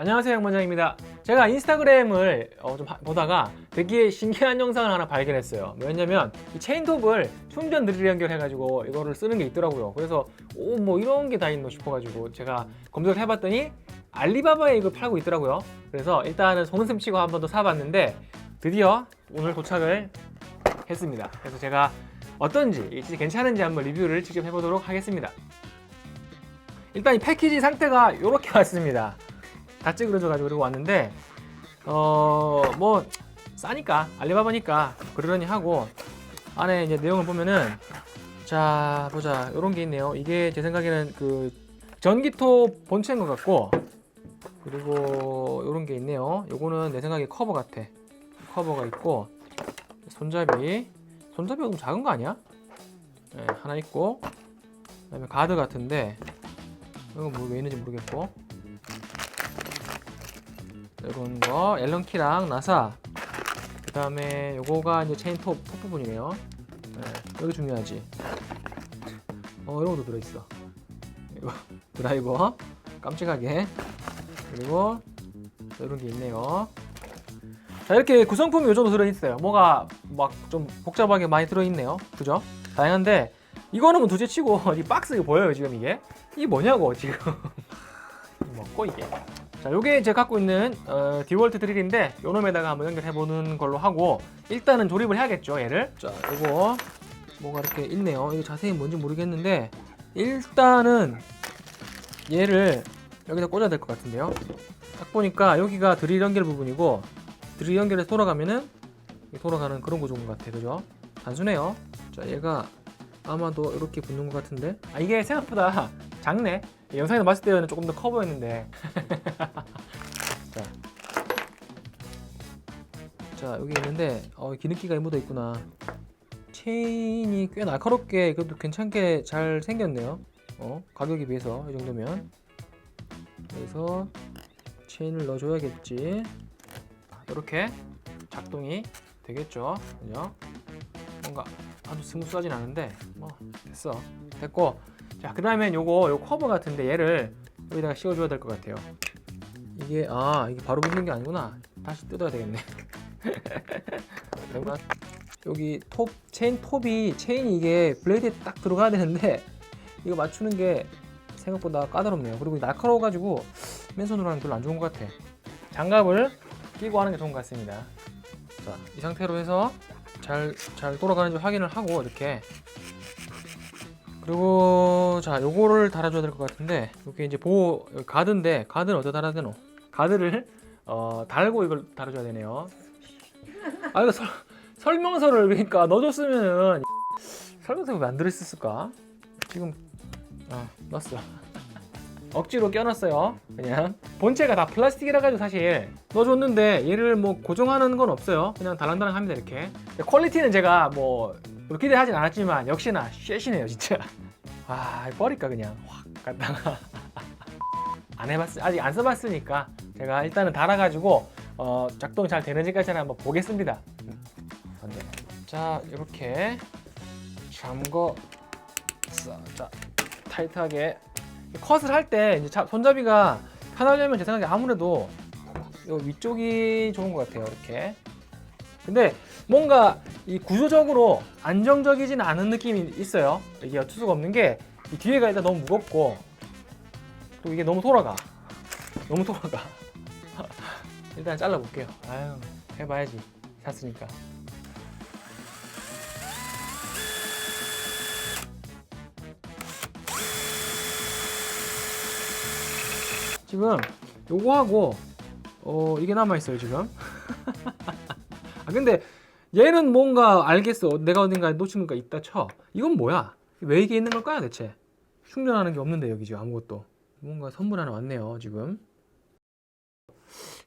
안녕하세요 양반장입니다. 제가 인스타그램을 어, 좀 하- 보다가 되게 신기한 영상을 하나 발견했어요. 뭐였냐면 이 체인톱을 충전 드릴 연결해 가지고 이거를 쓰는 게 있더라고요. 그래서 오 뭐 이런 게 다 있노 싶어 가지고 제가 검색을 해봤더니 알리바바에 이걸 팔고 있더라고요. 그래서 일단은 속눈썹 치고 한 번 더 사봤는데 드디어 오늘 도착을 했습니다. 그래서 제가 어떤지 괜찮은지 한번 리뷰를 직접 해보도록 하겠습니다. 일단 이 패키지 상태가 이렇게 왔습니다 다 찌그러져가지고 그리고 왔는데 어 뭐 싸니까 알리바바니까 그러려니 하고 안에 이제 내용을 보면은 자 보자. 이런 게 있네요. 이게 제 생각에는 그 전기톱 본체인 것 같고 그리고 이런 게 있네요. 요거는 내 생각에 커버 같아. 커버가 있고 손잡이. 손잡이가 좀 작은 거 아니야? 네, 하나 있고 그다음에 가드 같은데 이건 뭐 왜 있는지 모르겠고 이런 거 앨런키랑 나사 그 다음에 요거가 이제 체인 톱, 톱 부분이네요. 네, 여기 중요하지. 어 이런 것도 들어있어. 이거 드라이버 깜찍하게. 그리고 이런 게 있네요. 자 이렇게 구성품이 요 정도 들어있어요. 뭐가 막 좀 복잡하게 많이 들어있네요. 그죠? 다양한데 이거는 뭐 둘째치고 이 박스 보여요 지금 이게? 이게 뭐냐고 지금. 먹고 이게 자, 요게 제가 갖고 있는 어, 디월트 드릴인데 요놈에다가 한번 연결해 보는 걸로 하고 일단은 조립을 해야겠죠, 얘를. 자, 요거 뭐가 이렇게 있네요. 이거 자세히 뭔지 모르겠는데 일단은 얘를 여기다 꽂아야 될 것 같은데요. 딱 보니까 여기가 드릴 연결 부분이고 드릴 연결해서 돌아가면은 돌아가는 그런 구조인 것 같아, 그죠? 단순해요. 자, 얘가 아마도 이렇게 붙는 것 같은데 아 이게 생각보다 작네 영상에서 봤을 때는 조금 더 커 보였는데. 자. 자 여기 있는데 어, 기능기가 묻어 있구나. 체인이 꽤 날카롭게 그래도 괜찮게 잘 생겼네요. 어 가격에 비해서 이 정도면. 그래서 체인을 넣어줘야겠지. 이렇게 작동이 되겠죠? 그죠? 뭔가 아주 스무스하진 않은데 뭐 됐어. 됐고 자 그 다음엔 요거 요 커버 같은데 얘를 여기다가 씌워줘야 될 것 같아요. 이게 아 이게 바로 붙는 게 아니구나. 다시 뜯어야 되겠네. 여기 톱 체인 톱이 체인이 이게 블레이드에 딱 들어가야 되는데 이거 맞추는 게 생각보다 까다롭네요. 그리고 날카로워가지고 맨손으로 하는 게 별로 안 좋은 것 같아. 장갑을 끼고 하는 게 좋은 것 같습니다. 자 이 상태로 해서 잘, 잘 돌아가는지 확인을 하고 이렇게 그리고 자 요거를 달아줘야 될 것 같은데 이게 이제 보호 가드인데 가드는 어디다 달아야 되노? 가드를 어, 달고 이걸 달아줘야 되네요. 아 이거 설, 설명서를 그러니까 넣어줬으면은 설명서가 왜안 들어있었을까? 지금 아 넣었어. 억지로 껴놨어요 그냥. 본체가 다 플라스틱이라 가지고 사실 넣어줬는데 얘를 뭐 고정하는 건 없어요. 그냥 달랑달랑 합니다 이렇게. 퀄리티는 제가 뭐 기대하진 않았지만 역시나 쉐시네요 진짜. 아 버릴까 그냥. 확 갖다가. 안 해봤 아직 안 써봤으니까 제가 일단은 달아가지고 어, 작동 잘 되는지까지 한번 보겠습니다. 자 이렇게 잠궈 자 타이트하게. 컷을 할 때 이제 자- 손잡이가 편하려면 제 생각에 아무래도 요 위쪽이 좋은 것 같아요 이렇게 근데 뭔가 이 구조적으로 안정적이진 않은 느낌이 있어요. 이게 어쩔 수가 없는 게 이 뒤에가 일단 너무 무겁고 또 이게 너무 돌아가. 너무 돌아가. 일단 잘라볼게요. 아유 해봐야지. 샀으니까. 지금 요거 하고 어 이게 남아 있어요 지금. 아 근데 얘는 뭔가 알겠어. 내가 어딘가에 놓친 거가 있다 쳐. 이건 뭐야? 왜 이게 있는 걸까요 대체. 충전하는 게 없는데 여기 지금 아무것도. 뭔가 선물 하나 왔네요 지금.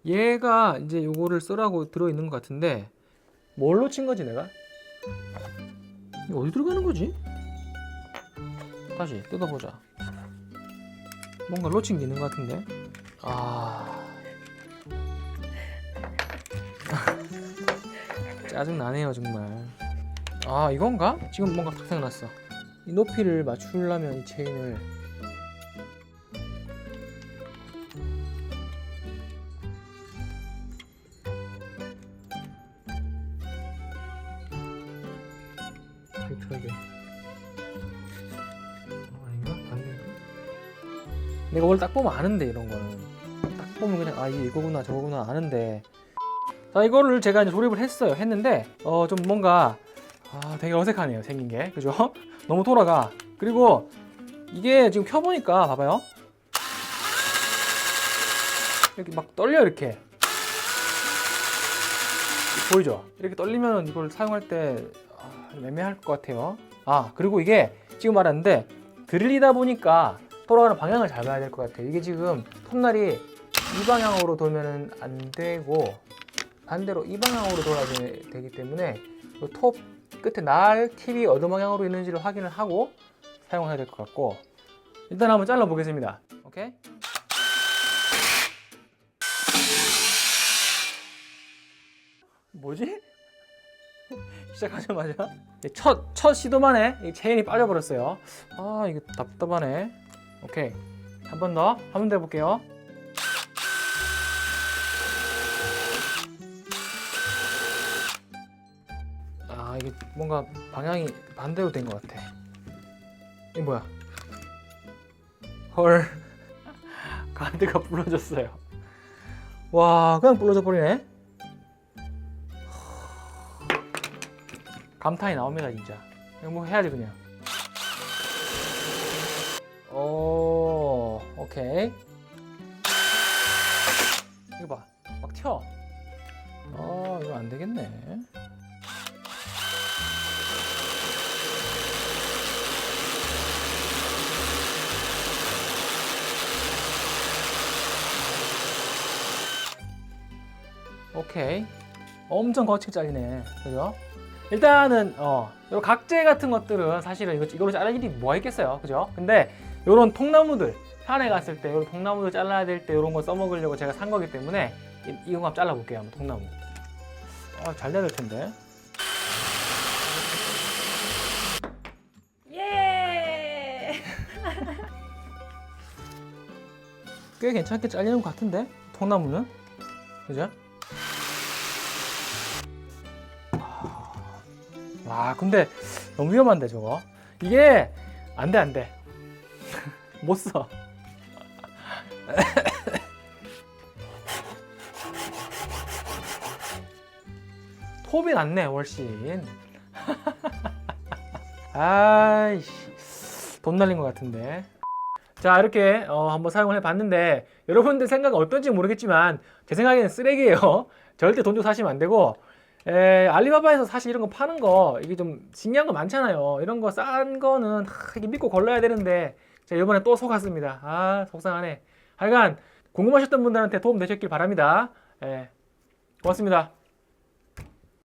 얘가 이제 요거를 쓰라고 들어 있는 것 같은데 뭘 놓친 거지 내가? 이거 어디 들어가는 거지? 다시 뜯어보자. 뭔가 놓친 게 있는 것 같은데. 아 짜증나네요 정말 아 이건가? 지금 뭔가 딱 생각났어 이 높이를 맞추려면 이 체인을 이렇게 어, 아닌가? 반대인가? 내가 원래 딱 보면 아는데 이런 거는 딱 보면 그냥 아 이거구나 저거구나 아는데 자 이거를 제가 이제 조립을 했어요 했는데 어 좀 뭔가 아 되게 어색하네요 생긴 게 그죠? 너무 돌아가 그리고 이게 지금 켜보니까 봐봐요 이렇게 막 떨려 이렇게 보이죠? 이렇게 떨리면 이걸 사용할 때 아, 좀 애매할 것 같아요. 아 그리고 이게 지금 말하는데 들리다 보니까 돌아가는 방향을 잘 봐야 될 것 같아요. 이게 지금 톱날이 이 방향으로 돌면은 안 되고 반대로 이 방향으로 돌아야 되- 되기 때문에 이톱 끝에 날 팁이 어느 방향으로 있는지를 확인을 하고 사용해야 될 것 같고 일단 한번 잘라 보겠습니다. 오케이? 뭐지? 시작하자마자 첫, 첫 시도만에 이 체인이 빠져버렸어요. 아 이거 답답하네. 오케이 한 번 더 한 번 더 해볼게요. 뭔가 방향이 반대로 된 것 같아. 이게 뭐야? 헐 가드가 부러졌어요. 와 그냥 부러져 버리네. 감탄이 나옵니다 진짜 이거 뭐 해야지 그냥 오 오케이 이거 봐 막 튀어 아 이거 안 되겠네 오케이 엄청 거칠게 잘리네 그죠? 일단은 어, 요 각재 같은 것들은 사실은 이거 이거로 자를 일이 뭐가 있겠어요, 그죠? 근데 요런 통나무들 산에 갔을 때 요런 통나무들 잘라야 될 때 요런 거 써먹으려고 제가 산 거기 때문에 이, 이거 한번 잘라볼게요, 한번 통나무. 아, 잘 돼야 될 텐데. 예. 꽤 괜찮게 잘리는 것 같은데 통나무는, 그죠? 와, 근데 너무 위험한데 저거. 이게 안 돼, 안 돼. 못 써. 톱이 낫네 훨씬 아이씨 돈 날린 것 같은데 자 이렇게 어, 한번 사용을 해봤는데 여러분들 생각은 어떤지 모르겠지만 제 생각에는 쓰레기예요 절대 돈 주고 사시면 안 되고 에, 알리바바에서 사실 이런 거 파는 거 이게 좀 신기한 거 많잖아요. 이런 거 싼 거는 하, 이게 믿고 걸러야 되는데 제가 이번에 또 속았습니다. 아 속상하네. 하여간 궁금하셨던 분들한테 도움 되셨길 바랍니다. 예, 고맙습니다